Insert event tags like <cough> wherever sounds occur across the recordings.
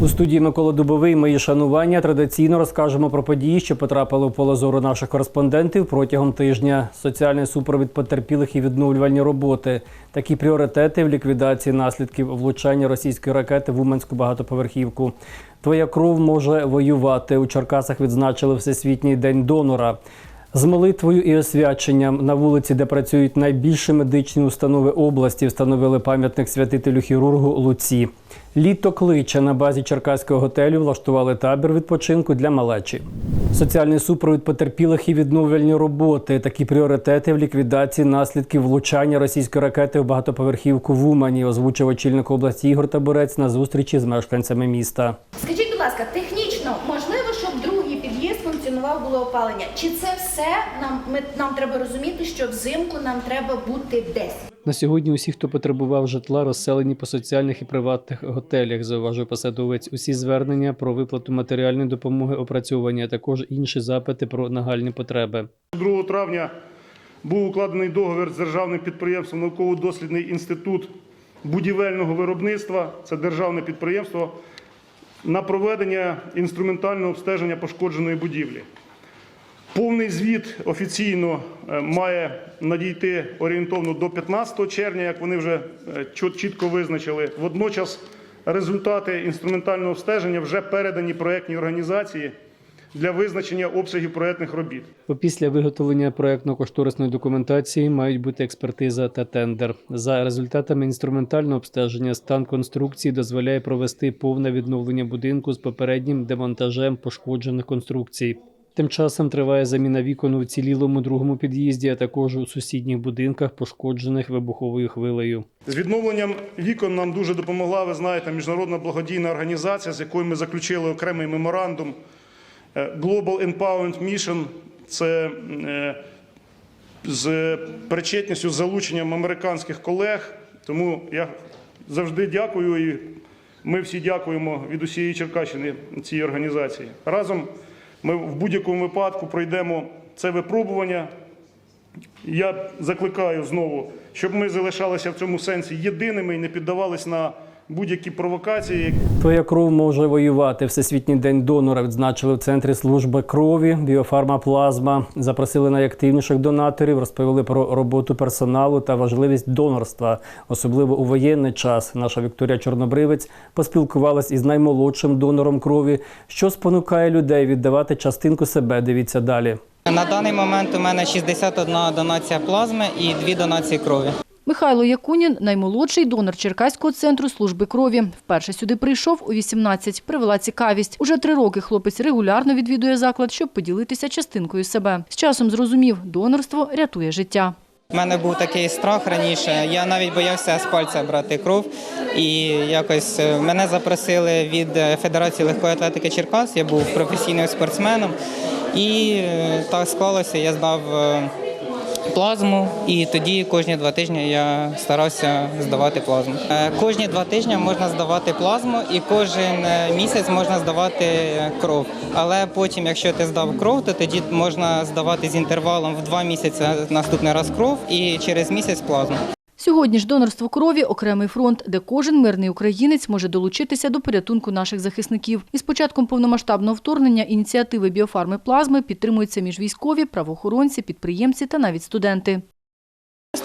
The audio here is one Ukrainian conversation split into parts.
У студії Микола Дубовий мої шанування традиційно розкажемо про події, що потрапили в поле зору наших кореспондентів протягом тижня. Соціальний супровід потерпілих і відновлювальні роботи. Такі пріоритети в ліквідації наслідків влучання російської ракети в Уманську багатоповерхівку. Твоя кров може воювати. У Черкасах відзначили Всесвітній день донора. З молитвою і освяченням на вулиці, де працюють найбільші медичні установи області, встановили пам'ятник святителю хірургу Луці. Літо кличе на базі Черкаського готелю влаштували табір відпочинку для малечі. Соціальний супровід потерпілих і відновлювальні роботи. Такі пріоритети в ліквідації наслідків влучання російської ракети в багатоповерхівку в Умані, озвучив очільник області Ігор Табурець на зустрічі з мешканцями міста. Скажіть, будь ласка, технічно можливо, функціонував було опалення? Чи це все нам ми нам треба розуміти, що взимку нам треба бути десь? На сьогодні усі, хто потребував житла, розселені по соціальних і приватних готелях, зауважив посадовець. Усі звернення про виплату матеріальної допомоги опрацьовані, а також інші запити про нагальні потреби. 2 травня був укладений договір з державним підприємством Науково-дослідний інститут будівельного виробництва. Це державне підприємство на проведення інструментального обстеження пошкодженої будівлі. Повний звіт офіційно е, має надійти орієнтовно до 15 червня, як вони вже е, чітко визначили. Водночас результати інструментального обстеження вже передані проектній організації для визначення обсягів проектних робіт. Після виготовлення проектно-кошторисної документації мають бути експертиза та тендер. За результатами інструментального обстеження стан конструкції дозволяє провести повне відновлення будинку з попереднім демонтажем пошкоджених конструкцій. Тим часом триває заміна вікон у цілілому другому під'їзді, а також у сусідніх будинках, пошкоджених вибуховою хвилею. З відновленням вікон нам дуже допомогла, ви знаєте, міжнародна благодійна організація, з якою ми заключили окремий меморандум Global Empowerment Mission. Це е, з причетністю з залученням американських колег. Тому я завжди дякую і ми всі дякуємо від усієї Черкащини цій організації. Разом ми в будь-якому випадку пройдемо це випробування. Я закликаю знову, щоб ми залишалися в цьому сенсі єдиними і не піддавались на будь-які провокації, Твоя кров може воювати. Всесвітній день донора відзначили в центрі служби крові, біофарма плазма. Запросили найактивніших донаторів, розповіли про роботу персоналу та важливість донорства, особливо у воєнний час. Наша Вікторія Чорнобривець поспілкувалась із наймолодшим донором крові, що спонукає людей віддавати частинку себе. Дивіться далі. На даний момент у мене 61 донація плазми і 2 донації крові. Михайло Якунін – наймолодший донор Черкаського центру служби крові. Вперше сюди прийшов у 18. Привела цікавість. Уже три роки хлопець регулярно відвідує заклад, щоб поділитися частинкою себе. З часом зрозумів, донорство рятує життя. У мене був такий страх раніше. Я навіть боявся з пальця брати кров. І якось е, мене запросили від е, Федерації легкої атлетики Черкас. Я був професійним спортсменом. І е, так склалося, я здав плазму, і тоді кожні два тижні я старався здавати плазму. Е, Кожні два тижні можна здавати плазму, і кожен е, місяць можна здавати кров. Але потім, якщо ти здав кров, то тоді можна здавати з інтервалом в два місяці наступний раз кров і через місяць плазму. Сьогодні ж донорство крові – окремий фронт, де кожен мирний українець може долучитися до порятунку наших захисників. Із початком повномасштабного вторгнення ініціативи біофарми плазми підтримуються міжвійськові, правоохоронці, підприємці та навіть студенти.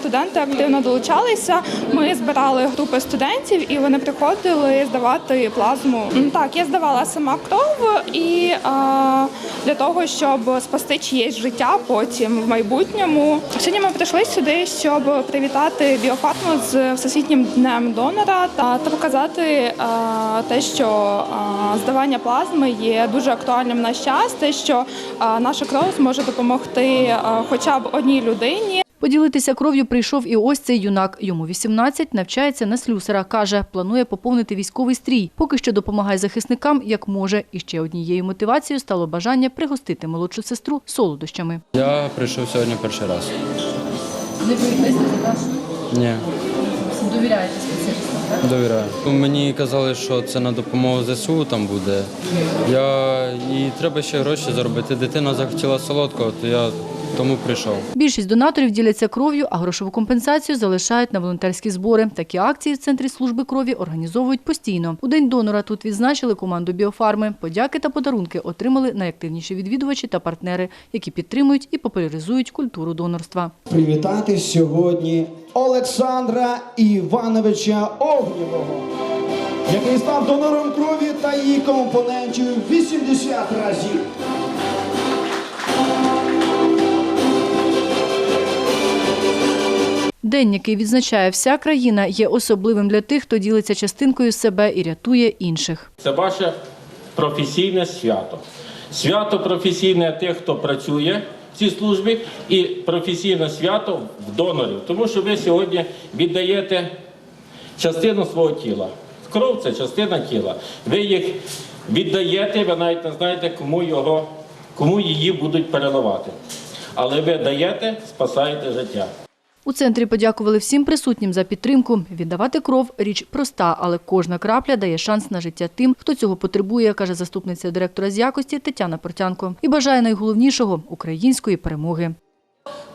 Студенти активно долучалися. Ми збирали групи студентів, і вони приходили здавати плазму. Так, я здавала сама кров і а, для того, щоб спасти чиєсь життя потім в майбутньому. Сьогодні ми прийшли сюди, щоб привітати біофарму з всесвітнім днем донора та, та показати а, те, що а, здавання плазми є дуже актуальним в наш час. Те, що а, наша кров зможе допомогти а, хоча б одній людині. Поділитися кров'ю прийшов і ось цей юнак. Йому 18, навчається на слюсара. Каже, планує поповнити військовий стрій. Поки що допомагає захисникам, як може. І ще однією мотивацією стало бажання пригостити молодшу сестру солодощами. Я прийшов сьогодні перший раз. Не боїтеся Ні, довіряєте спеціалістам? довіряю. Мені казали, що це на допомогу ЗСУ там буде. Я... І треба ще гроші заробити. Дитина захотіла солодкого, то я тому прийшов. Більшість донаторів діляться кров'ю, а грошову компенсацію залишають на волонтерські збори. Такі акції в центрі служби крові організовують постійно. У день донора тут відзначили команду біофарми. Подяки та подарунки отримали найактивніші відвідувачі та партнери, які підтримують і популяризують культуру донорства. Привітати сьогодні Олександра Івановича Огнєвого, який став донором крові та її компонентів 80 разів. День, який відзначає вся країна, є особливим для тих, хто ділиться частинкою себе і рятує інших. Це ваше професійне свято. Свято професійне тих, хто працює в цій службі, і професійне свято в донорів, тому що ви сьогодні віддаєте частину свого тіла. Кров це частина тіла. Ви їх віддаєте, ви навіть не знаєте, кому його, кому її будуть переливати. Але ви даєте, спасаєте життя. У центрі подякували всім присутнім за підтримку. Віддавати кров – річ проста, але кожна крапля дає шанс на життя тим, хто цього потребує, каже заступниця директора з якості Тетяна Портянко. І бажає найголовнішого – української перемоги.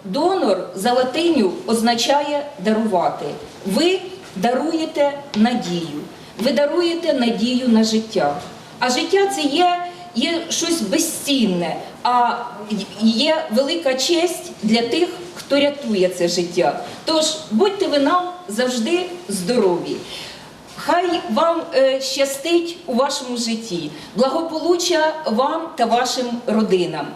Донор за латиню означає дарувати. Ви даруєте надію. Ви даруєте надію на життя. А життя це є, є щось безцінне, а є велика честь для тих, хто рятує це життя. Тож будьте ви нам завжди здорові. Хай вам е, щастить у вашому житті, благополуччя вам та вашим родинам.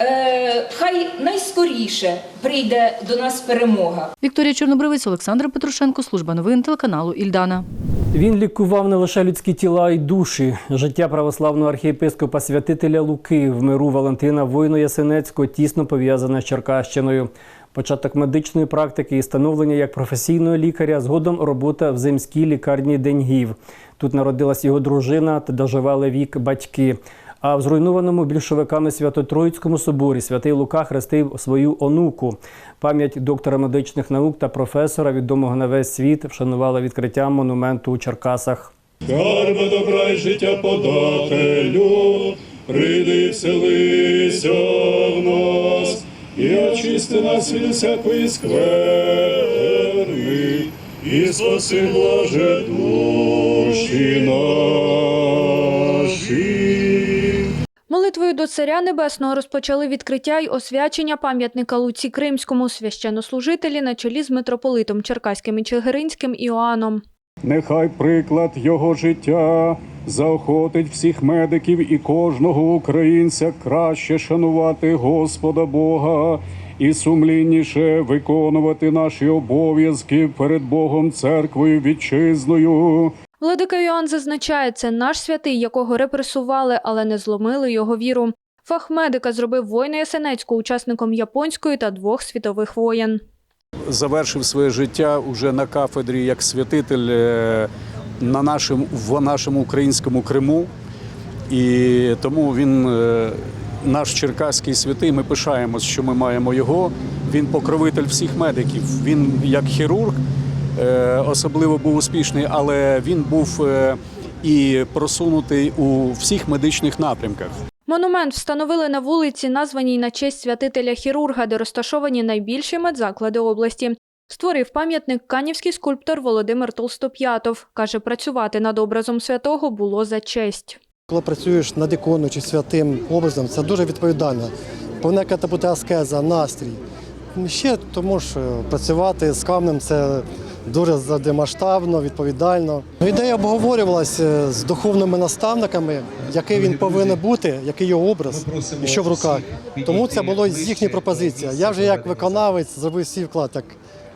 Е, хай найскоріше прийде до нас перемога. Вікторія Чорнобривець, Олександр Петрушенко, служба новин телеканалу Ільдана. Він лікував не лише людські тіла й душі. Життя православного архієпископа святителя Луки в миру Валентина Войно Ясенецького тісно пов'язане з Черкащиною. Початок медичної практики і становлення як професійного лікаря, згодом робота в земській лікарні Деньгів. Тут народилась його дружина та доживали вік батьки. А в зруйнованому більшовиками Свято-Троїцькому соборі святий Лука хрестив свою онуку. Пам'ять доктора медичних наук та професора, відомого на весь світ, вшанувала відкриттям монументу у Черкасах. Скарби добра й життя подателю, прийди вселися в нас, і очисти нас від всякої скверни, і спаси блаже душі наші. До Царя Небесного розпочали відкриття й освячення пам'ятника Луці Кримському священнослужителі на чолі з митрополитом Черкаським і Чигиринським Іоанном. Нехай приклад його життя заохотить всіх медиків і кожного українця краще шанувати Господа Бога і сумлінніше виконувати наші обов'язки перед Богом, церквою, вітчизною. Владика Іоанн зазначає, це наш святий, якого репресували, але не зломили його віру. Фах медика зробив воїна Ясенецького учасником японської та двох світових воєн. Завершив своє життя уже на кафедрі як святитель е, на нашому, в нашому українському Криму. І тому він е, наш черкаський святий. Ми пишаємось, що ми маємо його. Він покровитель всіх медиків. Він як хірург особливо був успішний, але він був е, і просунутий у всіх медичних напрямках. Монумент встановили на вулиці, названій на честь святителя хірурга, де розташовані найбільші медзаклади області. Створив пам'ятник канівський скульптор Володимир Толстоп'ятов. Каже, працювати над образом святого було за честь. Коли працюєш над іконою чи святим образом, це дуже відповідально. Повинна бути аскеза, настрій. Ще тому що працювати з камнем це дуже задимасштабно, відповідально. Ну, Ідея обговорювалася з духовними наставниками, який він повинен бути, який його образ і що в руках. Тому це було з їхні пропозиція. Я вже як виконавець зробив свій вклад, як,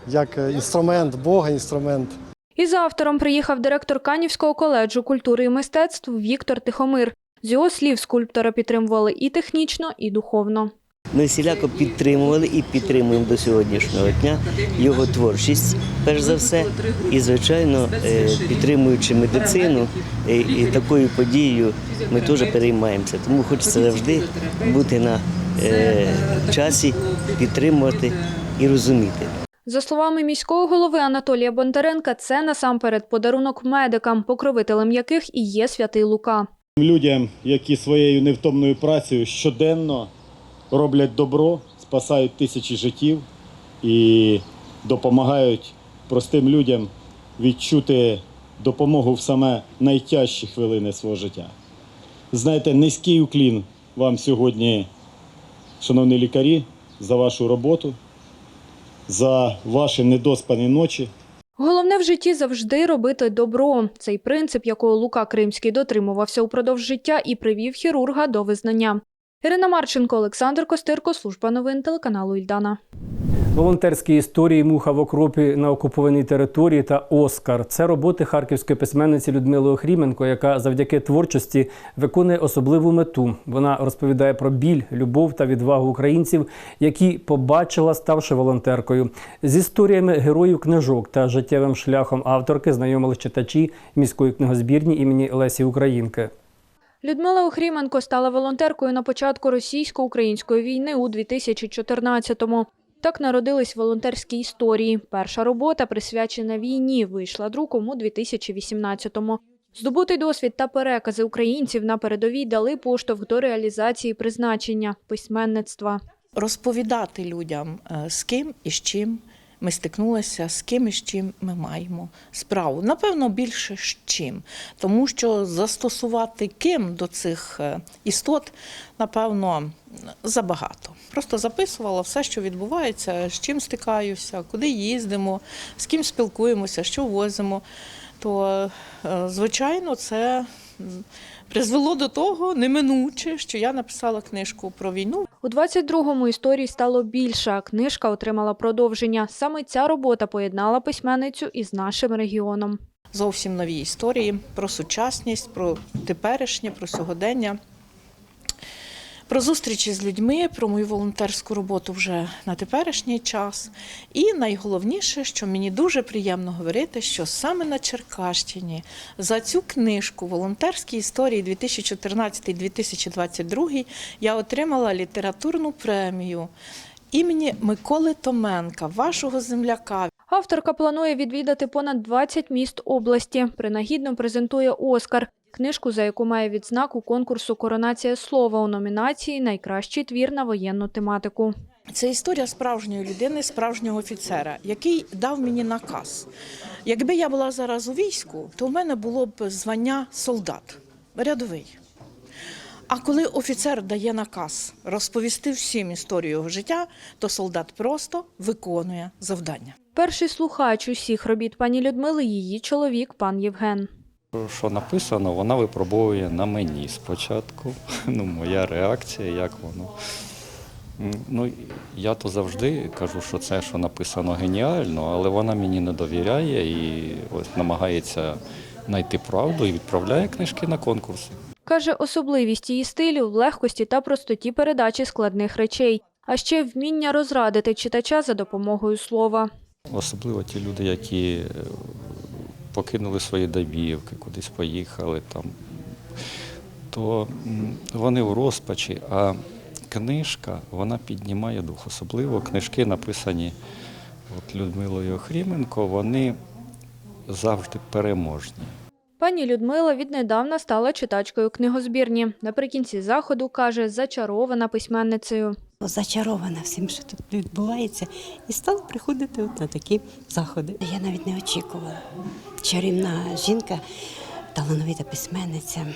як інструмент, Бога, інструмент. Із автором приїхав директор Канівського коледжу культури і мистецтв Віктор Тихомир. З його слів, скульптора підтримували і технічно, і духовно. Ми всіляко підтримували і підтримуємо до сьогоднішнього дня його творчість, перш за все, і звичайно, е, підтримуючи медицину е, і такою подією, ми теж переймаємося. Тому хочеться завжди бути на е, часі, підтримувати і розуміти. За словами міського голови Анатолія Бондаренка, це насамперед подарунок медикам, покровителем яких і є святий Лука. Людям, які своєю невтомною працею щоденно роблять добро, спасають тисячі життів і допомагають простим людям відчути допомогу в саме найтяжчі хвилини свого життя. Знаєте, низький уклін вам сьогодні, шановні лікарі, за вашу роботу, за ваші недоспані ночі. Головне в житті завжди робити добро. Цей принцип, якого Лука Кримський дотримувався упродовж життя і привів хірурга до визнання. Ірина Марченко, Олександр Костирко, служба новин телеканалу Ільдана. Волонтерські історії Муха в окропі на окупованій території та Оскар це роботи харківської письменниці Людмили Охріменко, яка завдяки творчості виконує особливу мету. Вона розповідає про біль, любов та відвагу українців, які побачила, ставши волонтеркою. З історіями героїв книжок та життєвим шляхом авторки знайомили читачі міської книгозбірні імені Лесі Українки. Людмила Охріменко стала волонтеркою на початку російсько-української війни у 2014-му. Так народились волонтерські історії. Перша робота, присвячена війні, вийшла друком у 2018-му. Здобутий досвід та перекази українців на передовій дали поштовх до реалізації призначення письменництва. розповідати людям, е, з ким і з чим ми стикнулися, з ким і з чим ми маємо справу. Напевно, більше з чим, тому що застосувати ким до цих е, істот, напевно, забагато. Просто записувала все, що відбувається, з чим стикаюся, куди їздимо, з ким спілкуємося, що возимо. То, е, звичайно, це призвело до того неминуче, що я написала книжку про війну. У 22-му історій стало більше, а книжка отримала продовження. Саме ця робота поєднала письменницю із нашим регіоном. Зовсім нові історії про сучасність, про теперішнє, про сьогодення. Про зустрічі з людьми, про мою волонтерську роботу вже на теперішній час. І найголовніше, що мені дуже приємно говорити, що саме на Черкащині за цю книжку волонтерські історії 2014-2022 я отримала літературну премію імені Миколи Томенка, вашого земляка. Авторка планує відвідати понад 20 міст області. Принагідно презентує Оскар, книжку, за яку має відзнаку конкурсу Коронація слова у номінації Найкращий твір на воєнну тематику. Це історія справжньої людини, справжнього офіцера, який дав мені наказ. Якби я була зараз у війську, то в мене було б звання солдат, рядовий. А коли офіцер дає наказ розповісти всім історію його життя, то солдат просто виконує завдання. Перший слухач усіх робіт пані Людмили її чоловік, пан Євген. Що написано, вона випробовує на мені спочатку. <laughs> Ну, моя реакція, як воно. Ну, я то завжди кажу, що це, що написано геніально, але вона мені не довіряє і ось намагається знайти правду і відправляє книжки на конкурси. Каже, особливість її стилю в легкості та простоті передачі складних речей, а ще вміння розрадити читача за допомогою слова. Особливо ті люди, які е, покинули свої домівки, кудись поїхали там, то вони в розпачі, а книжка вона піднімає дух. Особливо книжки, написані от Людмилою Охріменко, вони завжди переможні. Пані Людмила віднедавна стала читачкою книгозбірні. Наприкінці заходу каже, зачарована письменницею. Зачарована всім, що тут відбувається, і стала приходити от на такі заходи. Я навіть не очікувала. Чарівна жінка, талановита письменниця.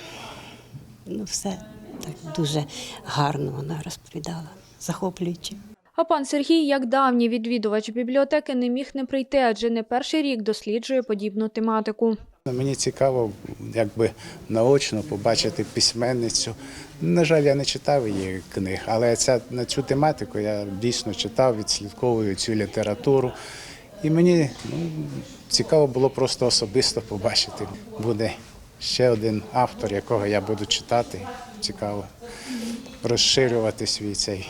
Ну, все так дуже гарно вона розповідала, захоплююче. А пан Сергій, як давній відвідувач бібліотеки, не міг не прийти, адже не перший рік досліджує подібну тематику. Мені цікаво, якби наочно побачити письменницю. На жаль, я не читав її книг, але ця, на цю тематику я дійсно читав, відслідковую цю літературу. І мені ну, цікаво було просто особисто побачити. Буде ще один автор, якого я буду читати. Цікаво розширювати свій цей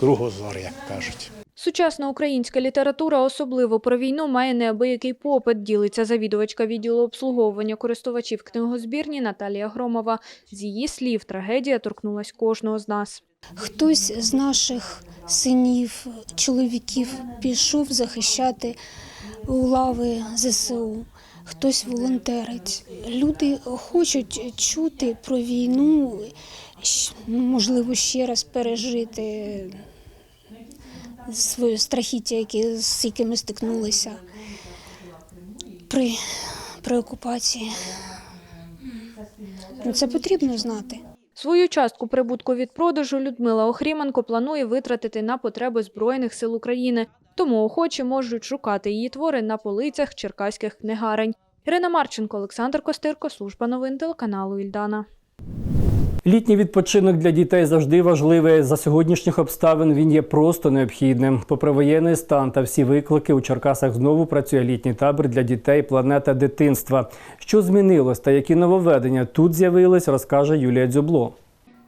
кругозор, як кажуть. Сучасна українська література, особливо про війну, має неабиякий попит, ділиться завідувачка відділу обслуговування користувачів книгозбірні Наталія Громова. З її слів, трагедія торкнулась кожного з нас. Хтось з наших синів, чоловіків пішов захищати лави ЗСУ, хтось волонтерить. Люди хочуть чути про війну, можливо, ще раз пережити свої страхіття, які, з якими стикнулися при, при окупації. Ну, Це потрібно знати. Свою частку прибутку від продажу Людмила Охріменко планує витратити на потреби Збройних сил України, тому охочі можуть шукати її твори на полицях черкаських книгарень. Ірина Марченко, Олександр Костирко, служба новин телеканалу Ільдана. Літній відпочинок для дітей завжди важливий. За сьогоднішніх обставин він є просто необхідним. Попри воєнний стан та всі виклики, у Черкасах знову працює літній табір для дітей Планета дитинства. Що змінилось та які нововведення тут з'явились, розкаже Юлія Дзюбло.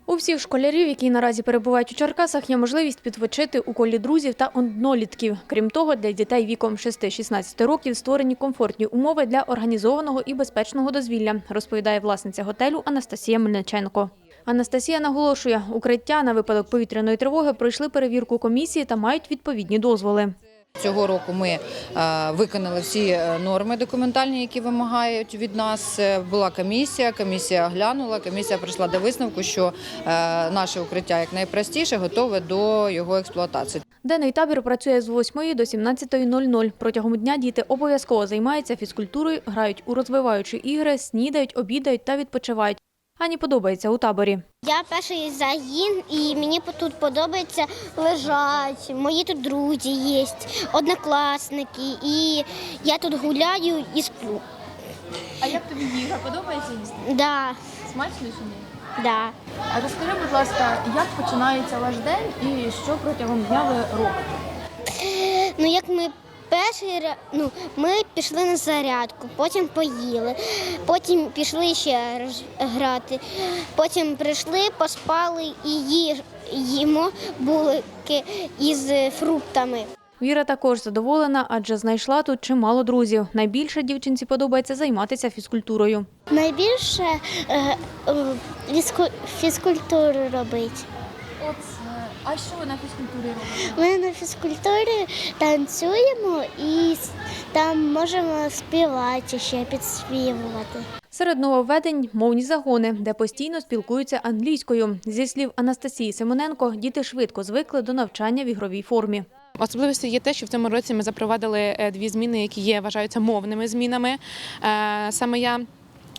У всіх школярів, які наразі перебувають у Черкасах, є можливість відпочити у колі друзів та однолітків. Крім того, для дітей віком 6-16 років створені комфортні умови для організованого і безпечного дозвілля, розповідає власниця готелю Анастасія Мельниченко. Анастасія наголошує, укриття на випадок повітряної тривоги пройшли перевірку комісії та мають відповідні дозволи. Цього року ми е, виконали всі е, норми документальні, які вимагають від нас. Е, Була комісія, комісія оглянула, комісія прийшла до висновку, що наше укриття як найпростіше готове до його експлуатації. Денний табір працює з 8 до 17.00. Протягом дня діти обов'язково займаються фізкультурою, грають у розвиваючі ігри, снідають, обідають та відпочивають. Ані подобається у таборі. Я перший загін, і мені тут подобається лежать. Мої тут друзі є, однокласники, і я тут гуляю і сплю. А як тобі їжа? Подобається їсти? Да, Смачно чи ні? да. А розкажи, будь ласка, як починається ваш день і що протягом дня ви робите? Ну як ми перший ну, ми пішли на зарядку, потім поїли, потім пішли ще раз грати, потім прийшли, поспали і їж, їмо булки із фруктами. Віра також задоволена, адже знайшла тут чимало друзів. Найбільше дівчинці подобається займатися фізкультурою. Найбільше е, е, фізку- фізкультуру робити. А що ви на фізкультурі робите? Ми на фізкультурі танцюємо і там можемо співати ще підспівувати. Серед нововведень мовні загони, де постійно спілкуються англійською. Зі слів Анастасії Симоненко, діти швидко звикли до навчання в ігровій формі. Особливістю є те, що в цьому році ми запровадили е, дві зміни, які є, вважаються мовними змінами. Е, Саме я.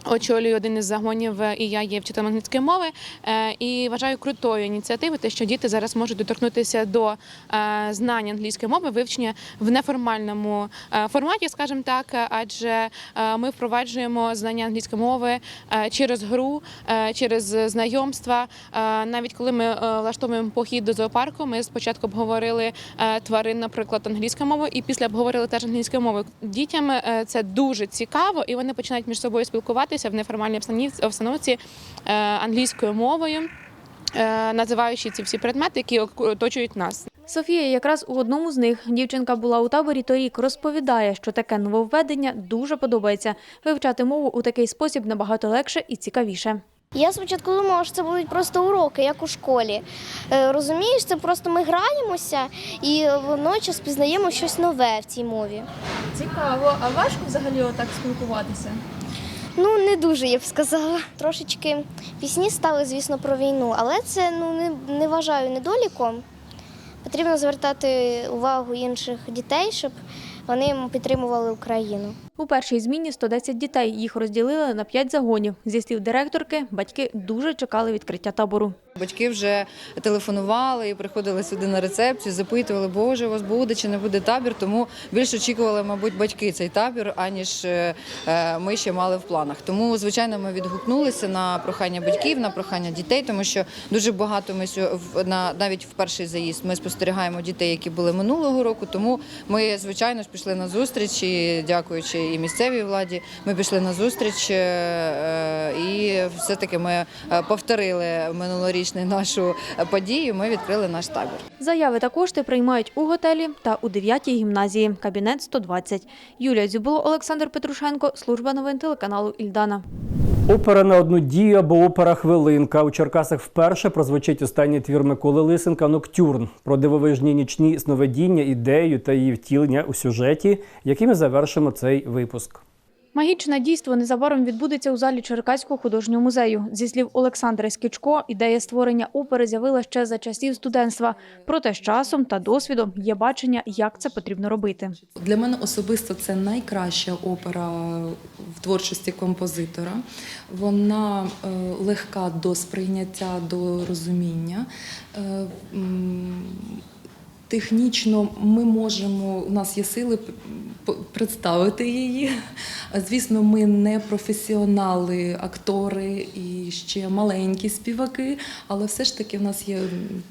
Очолюю один із загонів, е, і я є вчителем англійської мови. Е, І вважаю крутою ініціативою, те, що діти зараз можуть доторкнутися до е, знання англійської мови, вивчення в неформальному форматі, скажімо так, адже ми впроваджуємо знання англійської мови через гру, через знайомства. Навіть коли ми влаштовуємо похід до зоопарку, ми спочатку обговорили тварин, наприклад, англійською мовою, і після обговорили теж англійською мовою. Дітям це дуже цікаво, і вони починають між собою спілкуватися в неформальній обстановці е, англійською мовою, е, називаючи ці всі предмети, які оточують нас. Софія якраз у одному з них. Дівчинка була у таборі торік. Розповідає, що таке нововведення дуже подобається. Вивчати мову у такий спосіб набагато легше і цікавіше. Я спочатку думала, що це будуть просто уроки, як у школі. Е, Розумієш, це просто ми граємося і водночас пізнаємо щось нове в цій мові. Цікаво, а важко взагалі отак спілкуватися? Ну, не дуже, я б сказала. Трошечки пісні стали, звісно, про війну, але це ну, не, не вважаю недоліком. Потрібно звертати увагу інших дітей, щоб вони підтримували Україну. У першій зміні 110 дітей. Їх розділили на 5 загонів. Зі слів директорки, батьки дуже чекали відкриття табору. Батьки вже телефонували і приходили сюди на рецепцію, запитували, боже, у вас буде чи не буде табір. Тому більше очікували, мабуть, батьки цей табір, аніж е, е, ми ще мали в планах. Тому, звичайно, ми відгукнулися на прохання батьків, на прохання дітей, тому що дуже багато ми на навіть в перший заїзд ми спостерігаємо дітей, які були минулого року. Тому ми, звичайно ж, пішли на зустріч дякуючи і місцевій владі, ми пішли на зустріч е, е, і все-таки ми е, повторили минулорічну нашу подію. Ми відкрили наш табір. Заяви та кошти приймають у готелі та у 9-й гімназії. Кабінет 120. Юлія Зюбуло, Олександр Петрушенко. Служба новин телеканалу Ільдана. Опера на одну дію або опера хвилинка. У Черкасах вперше прозвучить останній твір Миколи Лисенка Ноктюрн про дивовижні нічні сновидіння, ідею та її втілення у сюжеті, якими завершимо цей випуск. Магічне дійство незабаром відбудеться у залі Черкаського художнього музею. Зі слів Олександра Скічко, ідея створення опери з'явилася ще за часів студентства. Проте з часом та досвідом є бачення, як це потрібно робити. Для мене особисто це найкраща опера в творчості композитора. Вона е, легка до сприйняття, до розуміння. Технічно ми можемо, у нас є сили представити її. Звісно, ми не професіонали, актори і ще маленькі співаки, але все ж таки в нас є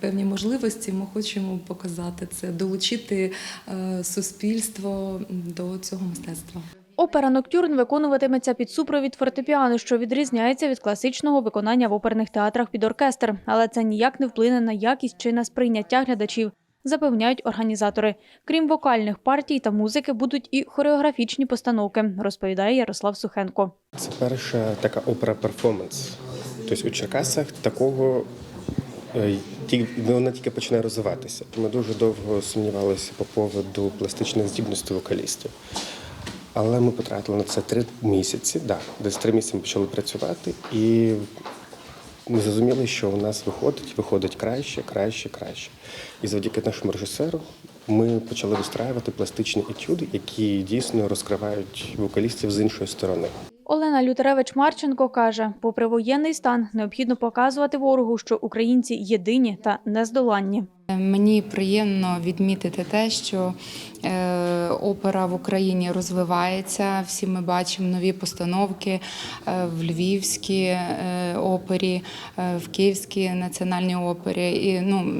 певні можливості. Ми хочемо показати це, долучити е, суспільство до цього мистецтва. Опера Ноктюрн виконуватиметься під супровід фортепіано, що відрізняється від класичного виконання в оперних театрах під оркестр, але це ніяк не вплине на якість чи на сприйняття глядачів. Запевняють організатори. Крім вокальних партій та музики, будуть і хореографічні постановки, розповідає Ярослав Сухенко. Це перша така опера-перформанс. Тобто у Черкасах такого е, вона тільки починає розвиватися. Ми дуже довго сумнівалися по поводу пластичних здібностей вокалістів. Але ми потратили на це три місяці. Да, десь три місяці ми почали працювати, і ми зрозуміли, що у нас виходить, виходить краще, краще, краще. І завдяки нашому режисеру ми почали вистраювати пластичні етюди, які дійсно розкривають вокалістів з іншої сторони. Олена Лютеревич Марченко каже: попри воєнний стан, необхідно показувати ворогу, що українці єдині та нездоланні. Мені приємно відмітити те, що опера в Україні розвивається. Всі ми бачимо нові постановки е, в Львівській е, опері, е, в Київській національній опері і ну,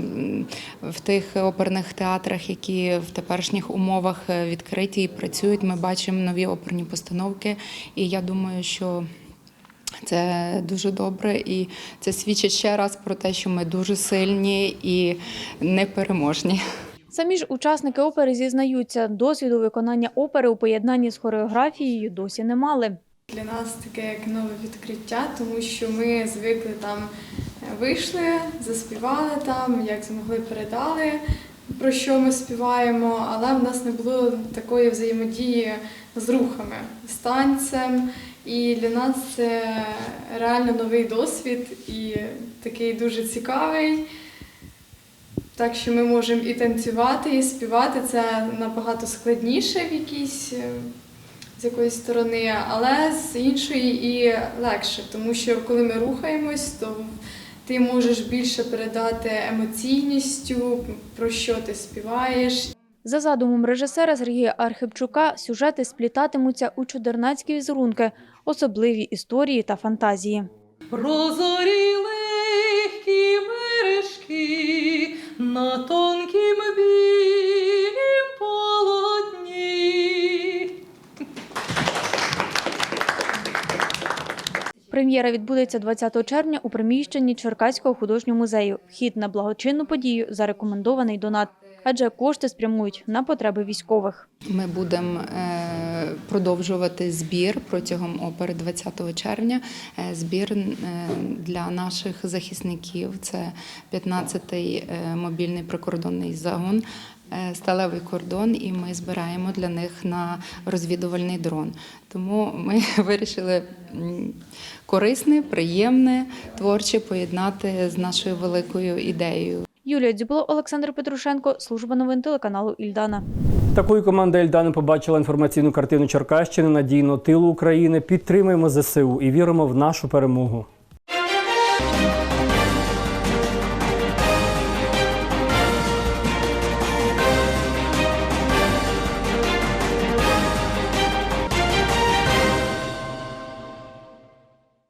в тих оперних театрах, які в теперішніх умовах е, відкриті і працюють. Ми бачимо нові оперні постановки. І я думаю, що це дуже добре, і це свідчить ще раз про те, що ми дуже сильні і непереможні. Самі ж учасники опери зізнаються, досвіду виконання опери у поєднанні з хореографією досі не мали. Для нас таке як нове відкриття, тому що ми звикли там е, вийшли, заспівали там, як змогли передали, про що ми співаємо, але в нас не було такої взаємодії з рухами, з танцем. І для нас це реально новий досвід і такий дуже цікавий. Так що ми можемо і танцювати, і співати. Це набагато складніше в якійсь е, з якоїсь сторони, але з іншої і легше, тому що коли ми рухаємось, то ти можеш більше передати емоційністю, про що ти співаєш. За задумом режисера Сергія Архипчука, сюжети сплітатимуться у чудернацькі візерунки, особливі історії та фантазії. Прозорі легкі мережки на тонкім білім полотні. Прем'єра відбудеться 20 червня у приміщенні Черкаського художнього музею. Вхід на благочинну подію зарекомендований донат, адже кошти спрямують на потреби військових. Ми будемо е, продовжувати збір протягом опери 20 червня. Е, Збір е, для наших захисників. Це 15-й е, мобільний прикордонний загон. Сталевий кордон, і ми збираємо для них на розвідувальний дрон. Тому ми <laughs> вирішили корисне, приємне, творче поєднати з нашою великою ідеєю. Юлія Дзюбло, Олександр Петрушенко, служба новин телеканалу Ільдана. Такою команда Ільдана побачила інформаційну картину Черкащини надійно тилу України. Підтримуємо ЗСУ і віримо в нашу перемогу.